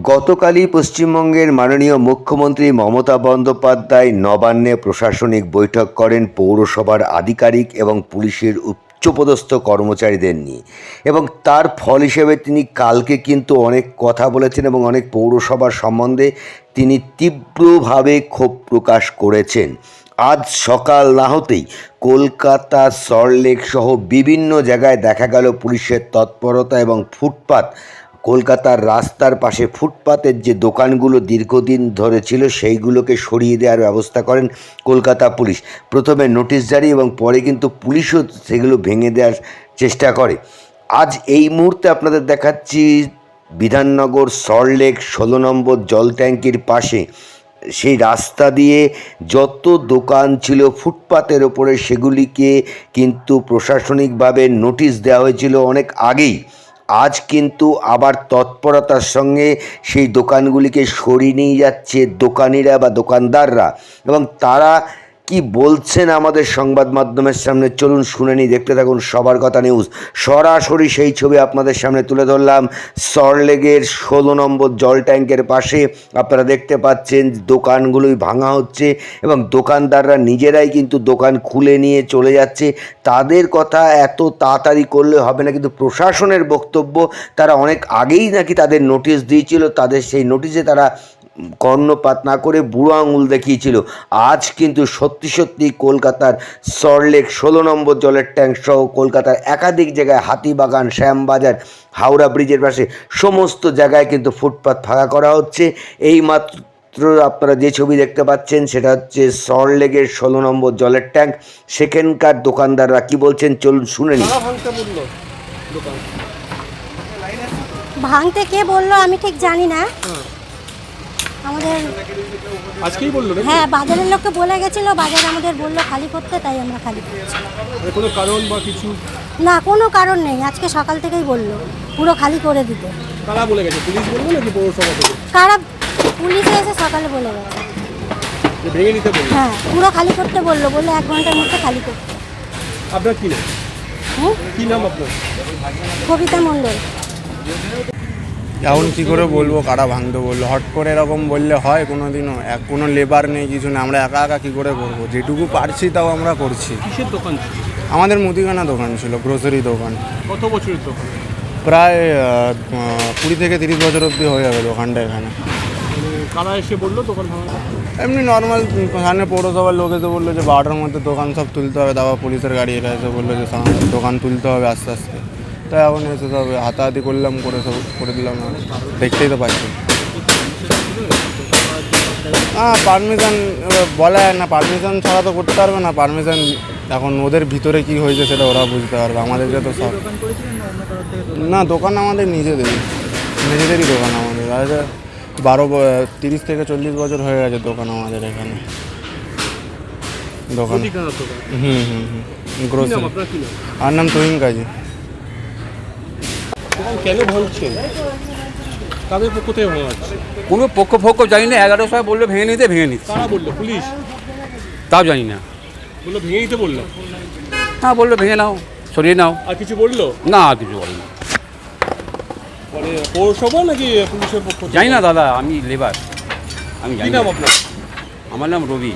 গতকালই পশ্চিমবঙ্গের মাননীয় মুখ্যমন্ত্রী মমতা বন্দ্যোপাধ্যায় নবান্নে প্রশাসনিক বৈঠক করেন পৌরসভার আধিকারিক এবং পুলিশের উচ্চপদস্থ কর্মচারীদের নিয়ে। এবং তার ফল হিসেবে তিনি কালকে কিন্তু অনেক কথা বলেছেন এবং অনেক পৌরসভার সম্বন্ধে তিনি তীব্রভাবে ক্ষোভ প্রকাশ করেছেন। আজ সকাল না হতেই কলকাতা, সল্টলেক সহ বিভিন্ন জায়গায় দেখা গেল পুলিশের তৎপরতা এবং ফুটপাত কলকাতার রাস্তার পাশে ফুটপাতের যে দোকানগুলো দীর্ঘদিন ধরে ছিল, সেইগুলোকে সরিয়ে দেওয়ার ব্যবস্থা করেন কলকাতা পুলিশ। প্রথমে নোটিশ জারি এবং পরে কিন্তু পুলিশও সেগুলো ভেঙে দেওয়ার চেষ্টা করে। আজ এই মুহূর্তে আপনাদের দেখাচ্ছি বিধাননগর সল্টলেক ষোলো নম্বর জল ট্যাঙ্কির পাশে। সেই রাস্তা দিয়ে যত দোকান ছিল ফুটপাতের ওপরে, সেগুলিকে কিন্তু প্রশাসনিকভাবে নোটিশ দেওয়া হয়েছিল অনেক আগেই। আজ কিন্তু আবার তৎপরতার সঙ্গে সেই দোকানগুলিকে সরিয়ে নিয়ে যাচ্ছে দোকানিরা বা দোকানদাররা এবং তারা কি বলছেন আমাদের সংবাদ মাধ্যমের সামনে? চলুন শুনে নিই, দেখতে থাকুন সবার কথা নিউজ সরাসরি সেই ছবি আপনাদের সামনে তুলে ধরলাম। সরলেগের ষোলো নম্বর জল ট্যাঙ্কের পাশে আপনারা দেখতে পাচ্ছেন দোকানগুলোই ভাঙা হচ্ছে এবং দোকানদাররা নিজেরাই কিন্তু দোকান খুলে নিয়ে চলে যাচ্ছে। তাদের কথা এত তাড়াতাড়ি করলে হবে না, কিন্তু প্রশাসনের বক্তব্য তারা অনেক আগেই নাকি তাদের নোটিশ দিয়েছিল। তাদের সেই নোটিশে তারা কর্ণপাত না করে বুড়ো আঙুল দেখিয়েছিল। আজ কিন্তু সত্যি সত্যি কলকাতার সরলেক ষোলো নম্বর জলের ট্যাঙ্ক সহ কলকাতার একাধিক জায়গায় হাতিবাগান শ্যামবাজার হাওড়া ব্রিজের পাশে সমস্ত জায়গায় কিন্তু ফুটপাত ফাঁকা করা হচ্ছে। এই মাত্র আপনারা যে ছবি দেখতে পাচ্ছেন সেটা হচ্ছে সরলেগের ষোলো নম্বর জলের ট্যাঙ্ক সেখানকার দোকানদাররা কি বলছেন চলুন শুনে তারা ভাঙতে ভাঙতে কে বলল আমি ঠিক জানি না। আমাদের আজকেই বলল হ্যাঁ বাজারের লোককে বলে গেছিল বাজার আমাদের বলল খালি করতে তাই আমরা খালি করছি। মানে কোনো কারণ বা কিছু? না কোনো কারণ নেই আজকে সকাল থেকেই বলল পুরো খালি করে দিতে। কারা বলে গেছে পুলিশ বলল নাকি পৌরসভা থেকে? কারা পুলিশে এসে সকালে বলে গেছে। ভেঙে নিতে বলল? হ্যাঁ পুরো খালি করতে বলল বলল এক ঘণ্টার মধ্যে খালি করতে। আপনার কি নাম? কি নাম আপনার? কবিতা মণ্ডল। এখন কী করে বলব কারা ভাঙতে বলল? হট করে এরকম বললে হয় কোনো দিনও এক কোনো লেবার নেই কিছু নেই। আমরা একা একা কী করে করব? যেটুকু পারছি তাও আমরা করছি। কিসের দোকান ছিল? আমাদের মুদিখানা দোকান ছিল গ্রোসারি দোকান। কত বছরের দোকান? প্রায় আহ, আহ, কুড়ি থেকে তিরিশ বছর অবধি হয়ে যাবে দোকানটা এখানে। মানে কারা এসে বলল দোকান ভাঙা এমনি নর্মাল সামনে পৌরসভার লোক এসে বলল যে বারোটার মধ্যে দোকান সব তুলতে হবে তারপর পুলিশের গাড়ি এরা এসে বলল যে সামনে দোকান তুলতে হবে আস্তে আস্তে। তাই এখন এসে সব হাতাহাতি করলাম করে সব করে দিলাম দেখতেই তো পাচ্ছি। হ্যাঁ পারমিশন বলা যায় না পারমিশন ছাড়া তো করতে পারবে না। পারমিশন এখন ওদের ভিতরে কি হয়েছে সেটা ওরা বুঝতে পারবে। আমাদেরকে তো সব না দোকান আমাদের নিজেদেরই নিজেদেরই দোকান আমাদের। আর বারো তিরিশ থেকে চল্লিশ বছর হয়ে গেছে দোকান আমাদের এখানে। দোকান। হুম হুম হুম। গ্রোসারি আর নাম তুহিন কাজী। কেন ভাঙছেন তাদের পক্ষ থেকে ভাঙা হচ্ছে? কোনো পক্ষ পক্ষ জানি না এগারোটার সময় বলল ভেঙে নিতে ভেঙে নিচ্ছে। কারা বলল? পুলিশ? তাও জানি না। বলল ভেঙে নিতে বলল? হ্যাঁ বলল ভেঙে নাও সরিয়ে নাও। আর কিছু বলল? না আর কিছু বলি না। মানে পৌরসভা নাকি পুলিশের পক্ষ থেকে? জানি না দাদা আমি লেবার আমি কি জানি নাম না আপনার? আমার নাম রবি।